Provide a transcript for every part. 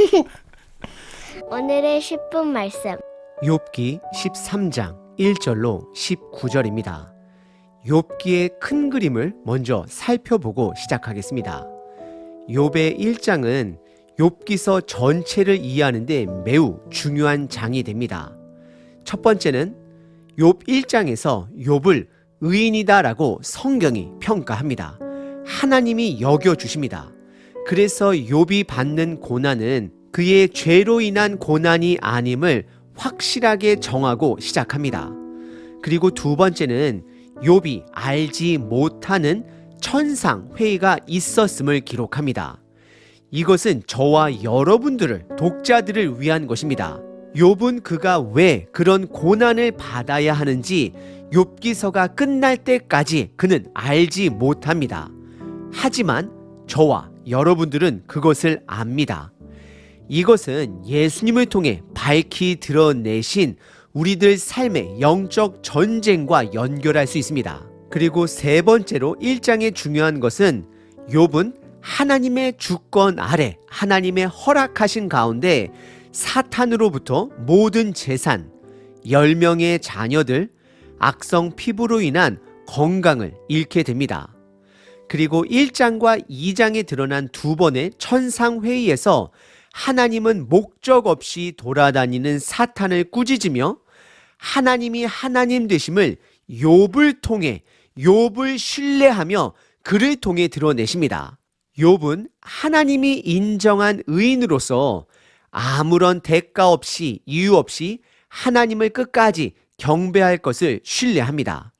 오늘의 10분 말씀. 욥기 13장 1절로 19절입니다. 욥기의 큰 그림을 먼저 살펴보고 시작하겠습니다. 욥의 1장은 욥기서 전체를 이해하는데 매우 중요한 장이 됩니다. 첫 번째는 욥 1장에서 욥을 의인이다라고 성경이 평가합니다. 하나님이 여겨 주십니다. 그래서 욥이 받는 고난은 그의 죄로 인한 고난이 아님을 확실하게 정하고 시작합니다. 그리고 두 번째는 욥이 알지 못하는 천상 회의가 있었음을 기록합니다. 이것은 저와 여러분들을 독자들을 위한 것입니다. 욥은 그가 왜 그런 고난을 받아야 하는지 욥기서가 끝날 때까지 그는 알지 못합니다. 하지만 저와 여러분들은 그것을 압니다. 이것은 예수님을 통해 밝히 드러내신 우리들 삶의 영적 전쟁과 연결할 수 있습니다. 그리고 세 번째로 1장의 중요한 것은 욥은 하나님의 주권 아래 하나님의 허락하신 가운데 사탄으로부터 모든 재산, 10명의 자녀들, 악성 피부로 인한 건강을 잃게 됩니다. 그리고 1장과 2장에 드러난 두 번의 천상회의에서 하나님은 목적 없이 돌아다니는 사탄을 꾸짖으며 하나님이 하나님 되심을 욥을 통해 욥을 신뢰하며 그를 통해 드러내십니다. 욥은 하나님이 인정한 의인으로서 아무런 대가 없이 이유 없이 하나님을 끝까지 경배할 것을 신뢰합니다.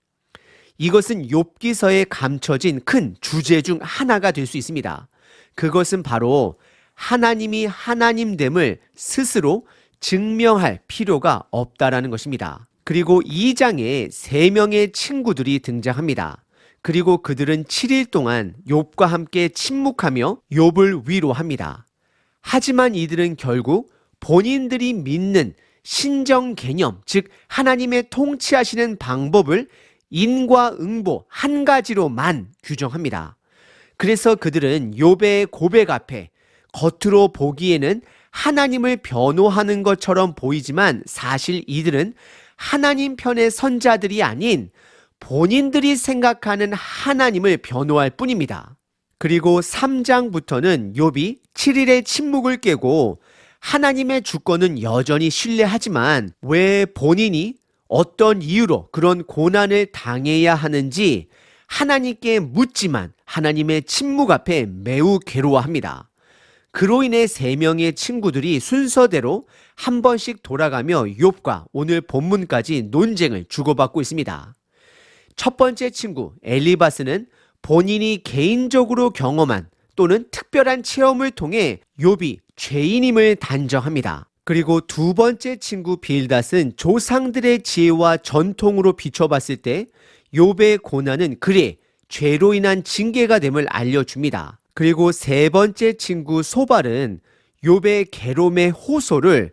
이것은 욥기서에 감춰진 큰 주제 중 하나가 될 수 있습니다. 그것은 바로 하나님이 하나님됨을 스스로 증명할 필요가 없다라는 것입니다. 그리고 2장에 세 명의 친구들이 등장합니다. 그리고 그들은 7일 동안 욥과 함께 침묵하며 욥을 위로합니다. 하지만 이들은 결국 본인들이 믿는 신정 개념, 즉 하나님의 통치하시는 방법을 인과응보 한 가지로만 규정합니다. 그래서 그들은 욥의 고백 앞에 겉으로 보기에는 하나님을 변호하는 것처럼 보이지만 사실 이들은 하나님 편의 선자들이 아닌 본인들이 생각하는 하나님을 변호할 뿐입니다. 그리고 3장부터는 욥이 7일의 침묵을 깨고 하나님의 주권은 여전히 신뢰하지만 왜 본인이 어떤 이유로 그런 고난을 당해야 하는지 하나님께 묻지만 하나님의 침묵 앞에 매우 괴로워합니다. 그로 인해 세 명의 친구들이 순서대로 한 번씩 돌아가며 욥과 오늘 본문까지 논쟁을 주고받고 있습니다. 첫 번째 친구 엘리바스는 본인이 개인적으로 경험한 또는 특별한 체험을 통해 욥이 죄인임을 단정합니다. 그리고 두 번째 친구 빌닷은 조상들의 지혜와 전통으로 비춰봤을 때 욥의 고난은 그의 죄로 인한 징계가 됨을 알려줍니다. 그리고 세 번째 친구 소발은 욥의 괴로움의 호소를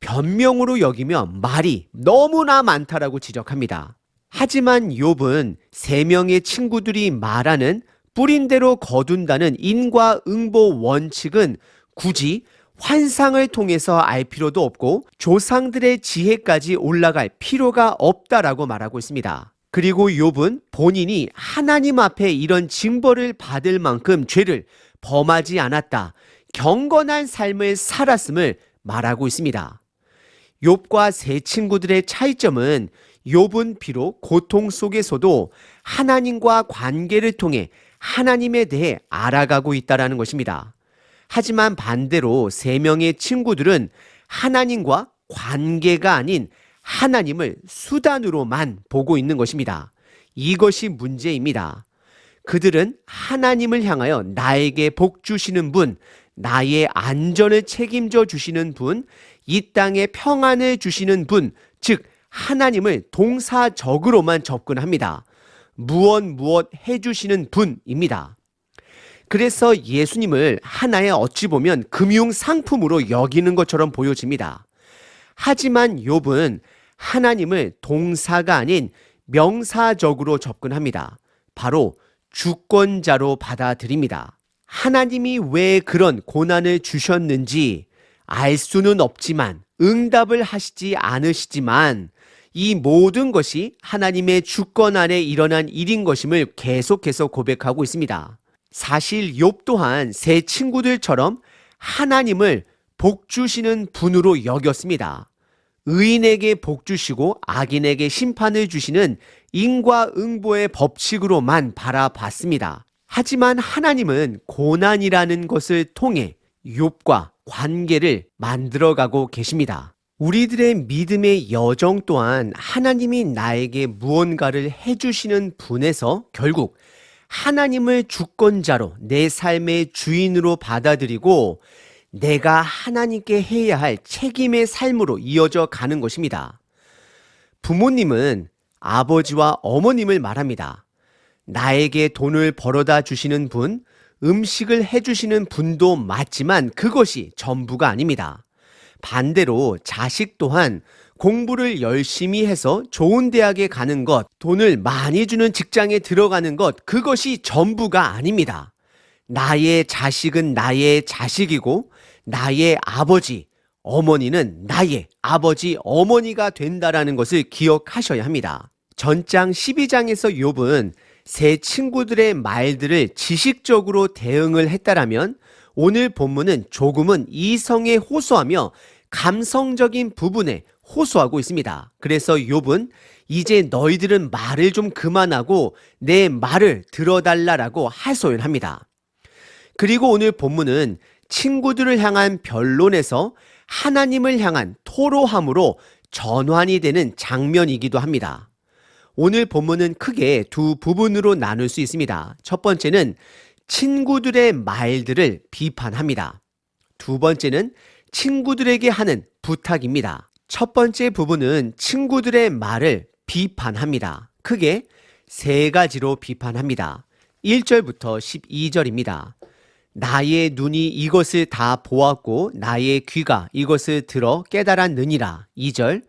변명으로 여기며 말이 너무나 많다라고 지적합니다. 하지만 욥은 세 명의 친구들이 말하는 뿌린 대로 거둔다는 인과응보 원칙은 굳이 환상을 통해서 알 필요도 없고 조상들의 지혜까지 올라갈 필요가 없다라고 말하고 있습니다. 그리고 욥은 본인이 하나님 앞에 이런 징벌을 받을 만큼 죄를 범하지 않았다. 경건한 삶을 살았음을 말하고 있습니다. 욥과 세 친구들의 차이점은 욥은 비록 고통 속에서도 하나님과 관계를 통해 하나님에 대해 알아가고 있다라는 것입니다. 하지만 반대로 세 명의 친구들은 하나님과 관계가 아닌 하나님을 수단으로만 보고 있는 것입니다. 이것이 문제입니다. 그들은 하나님을 향하여 나에게 복 주시는 분, 나의 안전을 책임져 주시는 분, 이 땅에 평안을 주시는 분, 즉 하나님을 동사적으로만 접근합니다. 무엇 무엇 해주시는 분입니다. 그래서 예수님을 하나의 어찌 보면 금융 상품으로 여기는 것처럼 보여집니다. 하지만 욥은 하나님을 동사가 아닌 명사적으로 접근합니다. 바로 주권자로 받아들입니다. 하나님이 왜 그런 고난을 주셨는지, 알 수는 없지만 응답을 하시지 않으시지만 이 모든 것이 하나님의 주권 안에 일어난 일인 것임을 계속해서 고백하고 있습니다. 사실 욥 또한 새 친구들처럼 하나님을 복 주시는 분으로 여겼습니다. 의인에게 복 주시고 악인에게 심판을 주시는 인과응보의 법칙으로만 바라봤습니다. 하지만 하나님은 고난이라는 것을 통해 욥과 관계를 만들어가고 계십니다. 우리들의 믿음의 여정 또한 하나님이 나에게 무언가를 해주시는 분에서 결국 하나님을 주권자로 내 삶의 주인으로 받아들이고 내가 하나님께 해야 할 책임의 삶으로 이어져 가는 것입니다. 부모님은 아버지와 어머님을 말합니다. 나에게 돈을 벌어다 주시는 분, 음식을 해주시는 분도 맞지만 그것이 전부가 아닙니다. 반대로 자식 또한 공부를 열심히 해서 좋은 대학에 가는 것, 돈을 많이 주는 직장에 들어가는 것, 그것이 전부가 아닙니다. 나의 자식은 나의 자식이고, 나의 아버지, 어머니는 나의 아버지, 어머니가 된다라는 것을 기억하셔야 합니다. 전장 12장에서 욥은 새 친구들의 말들을 지식적으로 대응을 했다라면 오늘 본문은 조금은 이성에 호소하며 감성적인 부분에 호소하고 있습니다. 그래서 욥은 이제 너희들은 말을 좀 그만하고 내 말을 들어달라라고 하소연합니다. 그리고 오늘 본문은 친구들을 향한 변론에서 하나님을 향한 토로함으로 전환이 되는 장면이기도 합니다. 오늘 본문은 크게 두 부분으로 나눌 수 있습니다. 첫 번째는 친구들의 말들을 비판합니다. 두 번째는 친구들에게 하는 부탁입니다. 첫 번째 부분은 친구들의 말을 비판합니다. 크게 세 가지로 비판합니다. 1절부터 12절입니다. 나의 눈이 이것을 다 보았고 나의 귀가 이것을 들어 깨달았느니라. 2절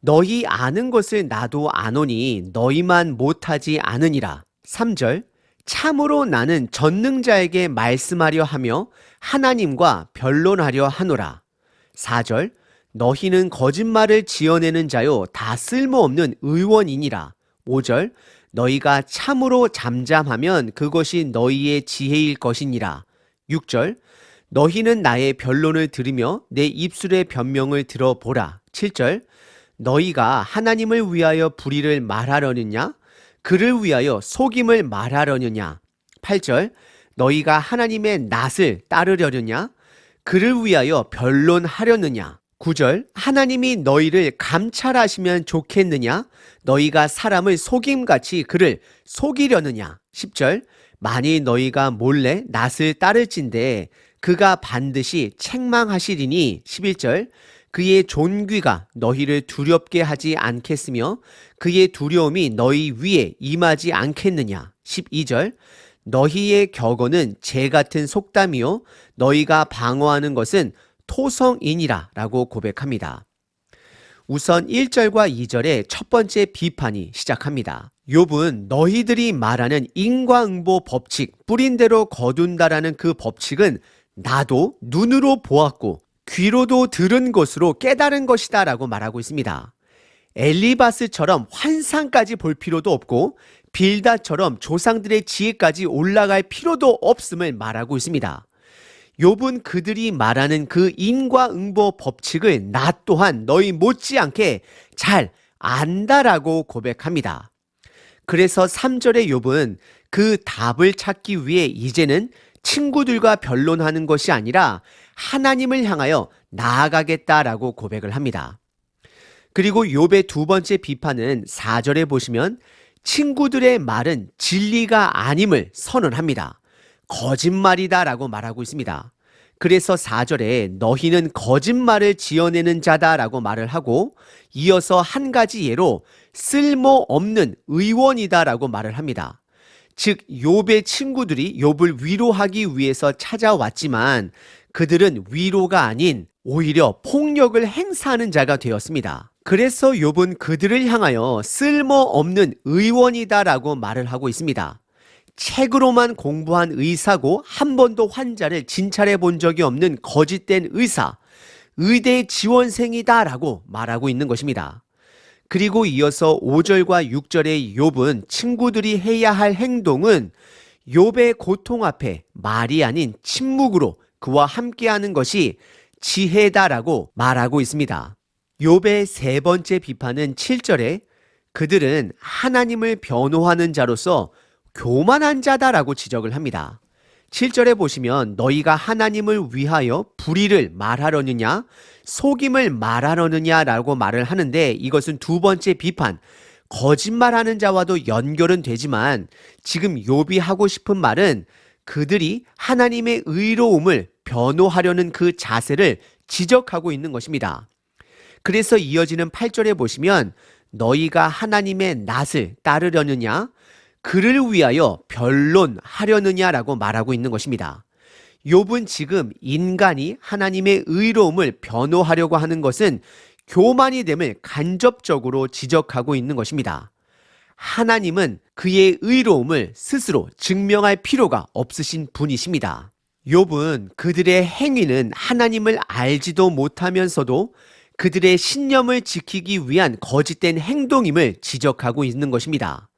너희 아는 것을 나도 아노니 너희만 못하지 않으니라. 3절 참으로 나는 전능자에게 말씀하려 하며 하나님과 변론하려 하노라. 4절 너희는 거짓말을 지어내는 자요 다 쓸모없는 의원이니라. 5절 너희가 참으로 잠잠하면 그것이 너희의 지혜일 것이니라. 6절 너희는 나의 변론을 들으며 내 입술의 변명을 들어보라. 7절 너희가 하나님을 위하여 불의를 말하려느냐? 그를 위하여 속임을 말하려느냐? 8절 너희가 하나님의 낯을 따르려느냐? 그를 위하여 변론하려느냐? 9절 하나님이 너희를 감찰하시면 좋겠느냐? 너희가 사람을 속임같이 그를 속이려느냐? 10절 만일 너희가 몰래 낯을 따를진대 그가 반드시 책망하시리니 11절 그의 존귀가 너희를 두렵게 하지 않겠으며 그의 두려움이 너희 위에 임하지 않겠느냐 12절 너희의 격언은 재 같은 속담이요 너희가 방어하는 것은 토성이니라 라고 고백합니다. 우선 1절과 2절의 첫 번째 비판이 시작합니다. 욥은 너희들이 말하는 인과응보 법칙, 뿌린 대로 거둔다라는 그 법칙은 나도 눈으로 보았고 귀로도 들은 것으로 깨달은 것이다 라고 말하고 있습니다. 엘리바스처럼 환상까지 볼 필요도 없고 빌다처럼 조상들의 지혜까지 올라갈 필요도 없음을 말하고 있습니다. 욥은 그들이 말하는 그 인과응보 법칙을 나 또한 너희 못지않게 잘 안다라고 고백합니다. 그래서 3절의 욥은 그 답을 찾기 위해 이제는 친구들과 변론하는 것이 아니라 하나님을 향하여 나아가겠다라고 고백을 합니다. 그리고 욥의 두 번째 비판은 4절에 보시면 친구들의 말은 진리가 아님을 선언합니다. 거짓말이다라고 말하고 있습니다. 그래서 4절에 너희는 거짓말을 지어내는 자다라고 말을 하고 이어서 한 가지 예로 쓸모없는 의원이다라고 말을 합니다. 즉 욥의 친구들이 욥을 위로하기 위해서 찾아왔지만 그들은 위로가 아닌 오히려 폭력을 행사하는 자가 되었습니다. 그래서 욥은 그들을 향하여 쓸모없는 의원이다라고 말을 하고 있습니다. 책으로만 공부한 의사고 한 번도 환자를 진찰해 본 적이 없는 거짓된 의사. 의대 지원생이다라고 말하고 있는 것입니다. 그리고 이어서 5절과 6절의 욥은 친구들이 해야 할 행동은 욥의 고통 앞에 말이 아닌 침묵으로 그와 함께하는 것이 지혜다라고 말하고 있습니다. 욥의 세 번째 비판은 7절에 그들은 하나님을 변호하는 자로서 교만한 자다라고 지적을 합니다. 7절에 보시면 너희가 하나님을 위하여 불의를 말하려느냐 속임을 말하려느냐라고 말을 하는데 이것은 두 번째 비판 거짓말하는 자와도 연결은 되지만 지금 욥이 하고 싶은 말은 그들이 하나님의 의로움을 변호하려는 그 자세를 지적하고 있는 것입니다. 그래서 이어지는 8절에 보시면 너희가 하나님의 낯을 따르려느냐 그를 위하여 변론하려느냐라고 말하고 있는 것입니다. 욥은 지금 인간이 하나님의 의로움을 변호하려고 하는 것은 교만이 됨을 간접적으로 지적하고 있는 것입니다. 하나님은 그의 의로움을 스스로 증명할 필요가 없으신 분이십니다. 욥은 그들의 행위는 하나님을 알지도 못하면서도 그들의 신념을 지키기 위한 거짓된 행동임을 지적하고 있는 것입니다.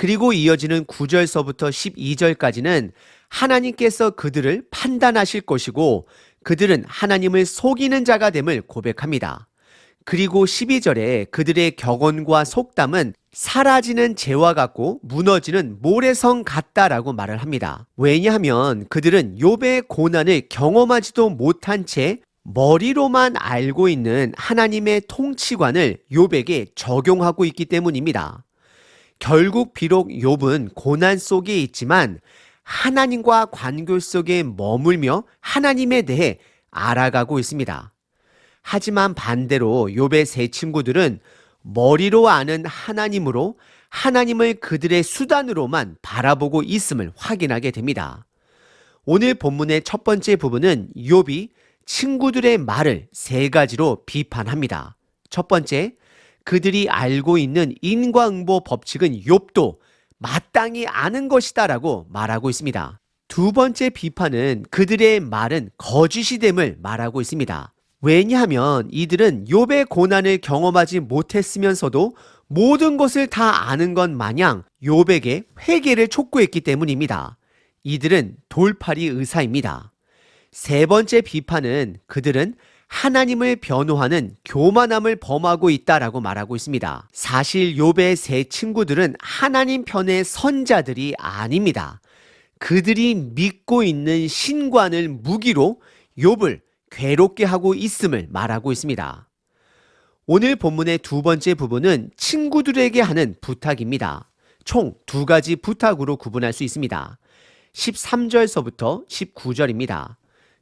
그리고 이어지는 9절서부터 12절까지는 하나님께서 그들을 판단하실 것이고 그들은 하나님을 속이는 자가 됨을 고백합니다. 그리고 12절에 그들의 격언과 속담은 사라지는 재와 같고 무너지는 모래성 같다라고 말을 합니다. 왜냐하면 그들은 욥의 고난을 경험하지도 못한 채 머리로만 알고 있는 하나님의 통치관을 욥에게 적용하고 있기 때문입니다. 결국 비록 욥은 고난 속에 있지만 하나님과 관계 속에 머물며 하나님에 대해 알아가고 있습니다. 하지만 반대로 욥의 세 친구들은 머리로 아는 하나님으로 하나님을 그들의 수단으로만 바라보고 있음을 확인하게 됩니다. 오늘 본문의 첫 번째 부분은 욥이 친구들의 말을 세 가지로 비판합니다. 첫 번째, 그들이 알고 있는 인과응보 법칙은 욥도 마땅히 아는 것이다라고 말하고 있습니다. 두 번째 비판은 그들의 말은 거짓이 됨을 말하고 있습니다. 왜냐하면 이들은 욥의 고난을 경험하지 못했으면서도 모든 것을 다 아는 것 마냥 욥에게 회개를 촉구했기 때문입니다. 이들은 돌팔이 의사입니다. 세 번째 비판은 그들은 하나님을 변호하는 교만함을 범하고 있다라고 말하고 있습니다. 사실 욥의 세 친구들은 하나님 편의 선자들이 아닙니다. 그들이 믿고 있는 신관을 무기로 욥을 괴롭게 하고 있음을 말하고 있습니다. 오늘 본문의 두 번째 부분은 친구들에게 하는 부탁입니다. 총 두 가지 부탁으로 구분할 수 있습니다. 13절서부터 19절입니다.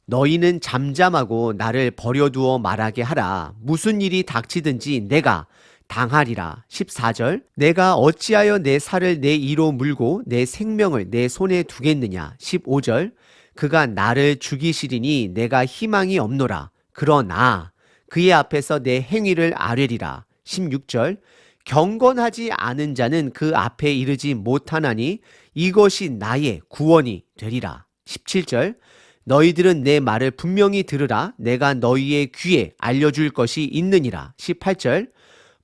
너희는 잠잠하고 나를 버려두어 말하게 하라. 무슨 일이 닥치든지 내가 당하리라. 14절. 내가 어찌하여 내 살을 내 이로 물고 내 생명을 내 손에 두겠느냐. 15절. 그가 나를 죽이시리니 내가 희망이 없노라. 그러나 그의 앞에서 내 행위를 아뢰리라. 16절. 경건하지 않은 자는 그 앞에 이르지 못하나니 이것이 나의 구원이 되리라. 17절. 너희들은 내 말을 분명히 들으라. 내가 너희의 귀에 알려줄 것이 있느니라. 18절.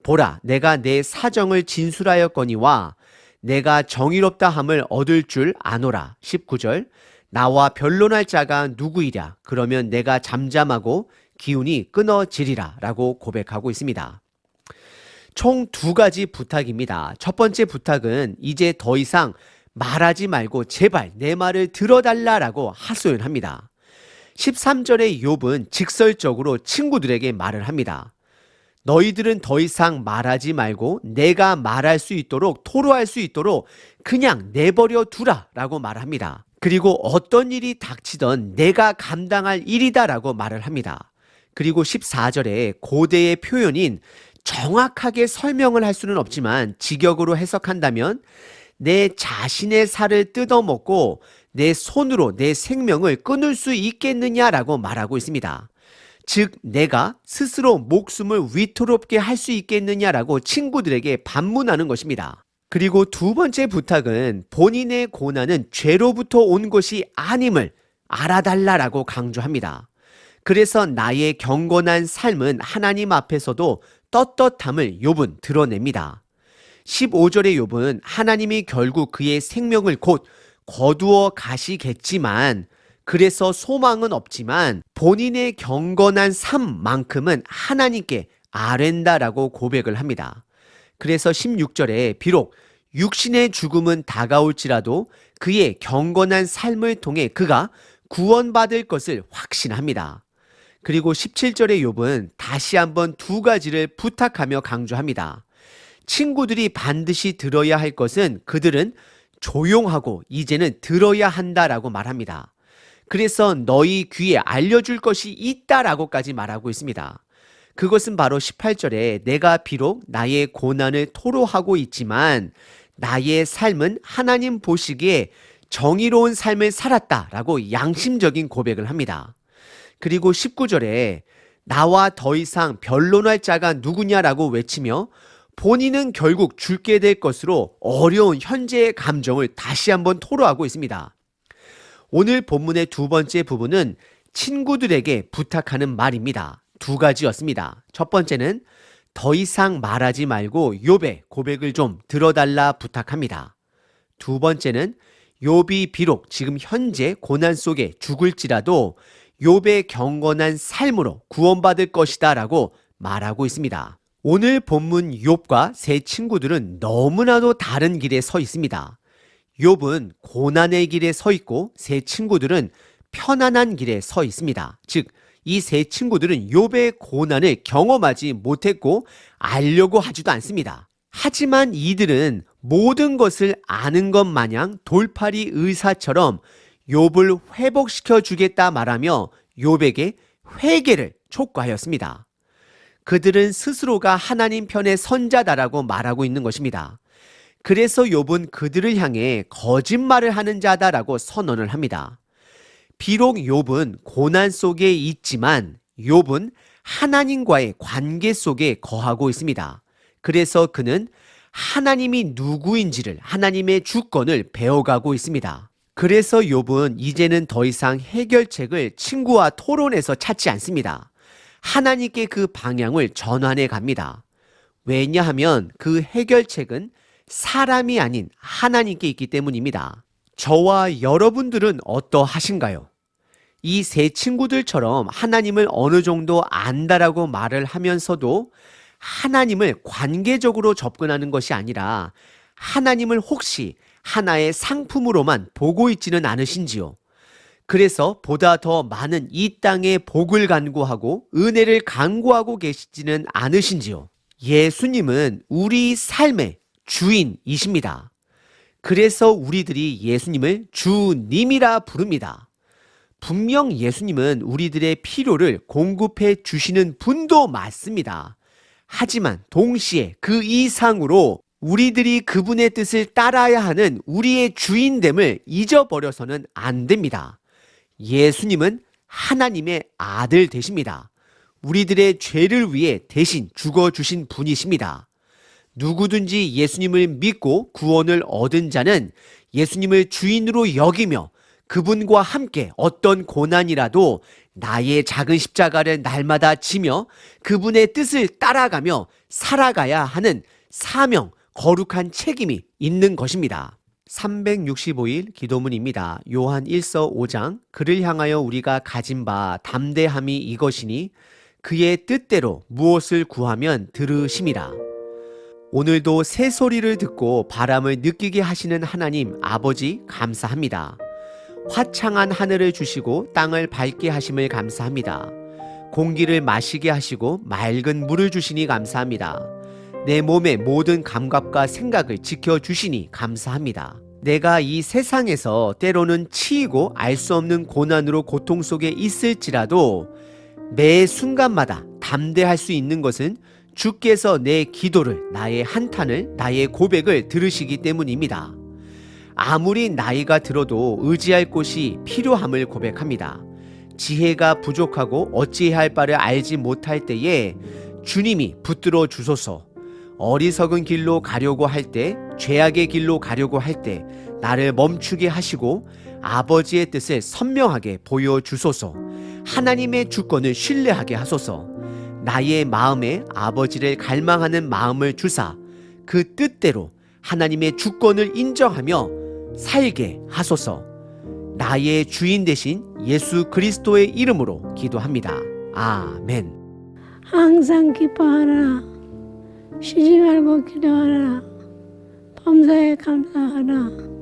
보라, 내가 내 사정을 진술하였거니와 내가 정의롭다 함을 얻을 줄 아노라. 19절. 나와 변론할 자가 누구이랴? 그러면 내가 잠잠하고 기운이 끊어지리라. 라고 고백하고 있습니다. 총 두 가지 부탁입니다. 첫 번째 부탁은 이제 더 이상 말하지 말고 제발 내 말을 들어달라라고 하소연합니다. 13절의 욥은 직설적으로 친구들에게 말을 합니다. 너희들은 더 이상 말하지 말고 내가 말할 수 있도록 토로할 수 있도록 그냥 내버려 두라라고 말합니다. 그리고 어떤 일이 닥치던 내가 감당할 일이다라고 말을 합니다. 그리고 14절에 고대의 표현인 정확하게 설명을 할 수는 없지만 직역으로 해석한다면 내 자신의 살을 뜯어먹고 내 손으로 내 생명을 끊을 수 있겠느냐라고 말하고 있습니다. 즉, 내가 스스로 목숨을 위태롭게 할 수 있겠느냐라고 친구들에게 반문하는 것입니다. 그리고 두 번째 부탁은 본인의 고난은 죄로부터 온 것이 아님을 알아달라라고 강조합니다. 그래서 나의 경건한 삶은 하나님 앞에서도 떳떳함을 욥은 드러냅니다. 15절의 욥은 하나님이 결국 그의 생명을 곧 거두어 가시겠지만 그래서 소망은 없지만 본인의 경건한 삶만큼은 하나님께 아랜다라고 고백을 합니다. 그래서 16절에 비록 육신의 죽음은 다가올지라도 그의 경건한 삶을 통해 그가 구원받을 것을 확신합니다. 그리고 17절의 욥은 다시 한번 두 가지를 부탁하며 강조합니다. 친구들이 반드시 들어야 할 것은 그들은 조용하고 이제는 들어야 한다라고 말합니다. 그래서 너희 귀에 알려줄 것이 있다라고까지 말하고 있습니다. 그것은 바로 18절에 내가 비록 나의 고난을 토로하고 있지만 나의 삶은 하나님 보시기에 정의로운 삶을 살았다라고 양심적인 고백을 합니다. 그리고 19절에 나와 더 이상 변론할 자가 누구냐라고 외치며 본인은 결국 죽게 될 것으로 어려운 현재의 감정을 다시 한번 토로하고 있습니다. 오늘 본문의 두 번째 부분은 친구들에게 부탁하는 말입니다. 두 가지였습니다. 첫 번째는 더 이상 말하지 말고 욥의 고백을 좀 들어달라 부탁합니다. 두 번째는 욥이 비록 지금 현재 고난 속에 죽을지라도 욥의 경건한 삶으로 구원받을 것이다라고 말하고 있습니다. 오늘 본문 욥과 세 친구들은 너무나도 다른 길에 서 있습니다. 욥은 고난의 길에 서 있고 세 친구들은 편안한 길에 서 있습니다. 즉, 이 세 친구들은 욥의 고난을 경험하지 못했고 알려고 하지도 않습니다. 하지만 이들은 모든 것을 아는 것 마냥 돌팔이 의사처럼 욥을 회복시켜 주겠다 말하며 욥에게 회개를 촉구하였습니다. 그들은 스스로가 하나님 편의 선자다라고 말하고 있는 것입니다. 그래서 욥은 그들을 향해 거짓말을 하는 자다라고 선언을 합니다. 비록 욥은 고난 속에 있지만 욥은 하나님과의 관계 속에 거하고 있습니다. 그래서 그는 하나님이 누구인지를 하나님의 주권을 배워가고 있습니다. 그래서 욥은 이제는 더 이상 해결책을 친구와 토론해서 찾지 않습니다. 하나님께 그 방향을 전환해 갑니다. 왜냐하면 그 해결책은 사람이 아닌 하나님께 있기 때문입니다. 저와 여러분들은 어떠하신가요? 이 세 친구들처럼 하나님을 어느 정도 안다라고 말을 하면서도 하나님을 관계적으로 접근하는 것이 아니라 하나님을 혹시 하나의 상품으로만 보고 있지는 않으신지요? 그래서 보다 더 많은 이 땅의 복을 간구하고 은혜를 간구하고 계시지는 않으신지요? 예수님은 우리 삶의 주인이십니다. 그래서 우리들이 예수님을 주님이라 부릅니다. 분명 예수님은 우리들의 필요를 공급해 주시는 분도 맞습니다. 하지만 동시에 그 이상으로 우리들이 그분의 뜻을 따라야 하는 우리의 주인됨을 잊어버려서는 안 됩니다. 예수님은 하나님의 아들 되십니다. 우리들의 죄를 위해 대신 죽어주신 분이십니다. 누구든지 예수님을 믿고 구원을 얻은 자는 예수님을 주인으로 여기며 그분과 함께 어떤 고난이라도 나의 작은 십자가를 날마다 지며 그분의 뜻을 따라가며 살아가야 하는 사명, 거룩한 책임이 있는 것입니다. 365일 기도문입니다. 요한 1서 5장 그를 향하여 우리가 가진 바 담대함이 이것이니 그의 뜻대로 무엇을 구하면 들으심이라. 오늘도 새 소리를 듣고 바람을 느끼게 하시는 하나님 아버지 감사합니다. 화창한 하늘을 주시고 땅을 밝게 하심을 감사합니다. 공기를 마시게 하시고 맑은 물을 주시니 감사합니다. 내 몸의 모든 감각과 생각을 지켜주시니 감사합니다. 내가 이 세상에서 때로는 치이고 알 수 없는 고난으로 고통 속에 있을지라도 매 순간마다 담대할 수 있는 것은 주께서 내 기도를, 나의 한탄을, 나의 고백을 들으시기 때문입니다. 아무리 나이가 들어도 의지할 곳이 필요함을 고백합니다. 지혜가 부족하고 어찌해야 할 바를 알지 못할 때에 주님이 붙들어 주소서. 어리석은 길로 가려고 할 때, 죄악의 길로 가려고 할 때, 나를 멈추게 하시고 아버지의 뜻을 선명하게 보여 주소서. 하나님의 주권을 신뢰하게 하소서. 나의 마음에 아버지를 갈망하는 마음을 주사 그 뜻대로 하나님의 주권을 인정하며 살게 하소서. 나의 주인 되신 예수 그리스도의 이름으로 기도합니다. 아멘. 항상 기뻐하라. 쉬지 말고 기도하라. 범사에 감사하라.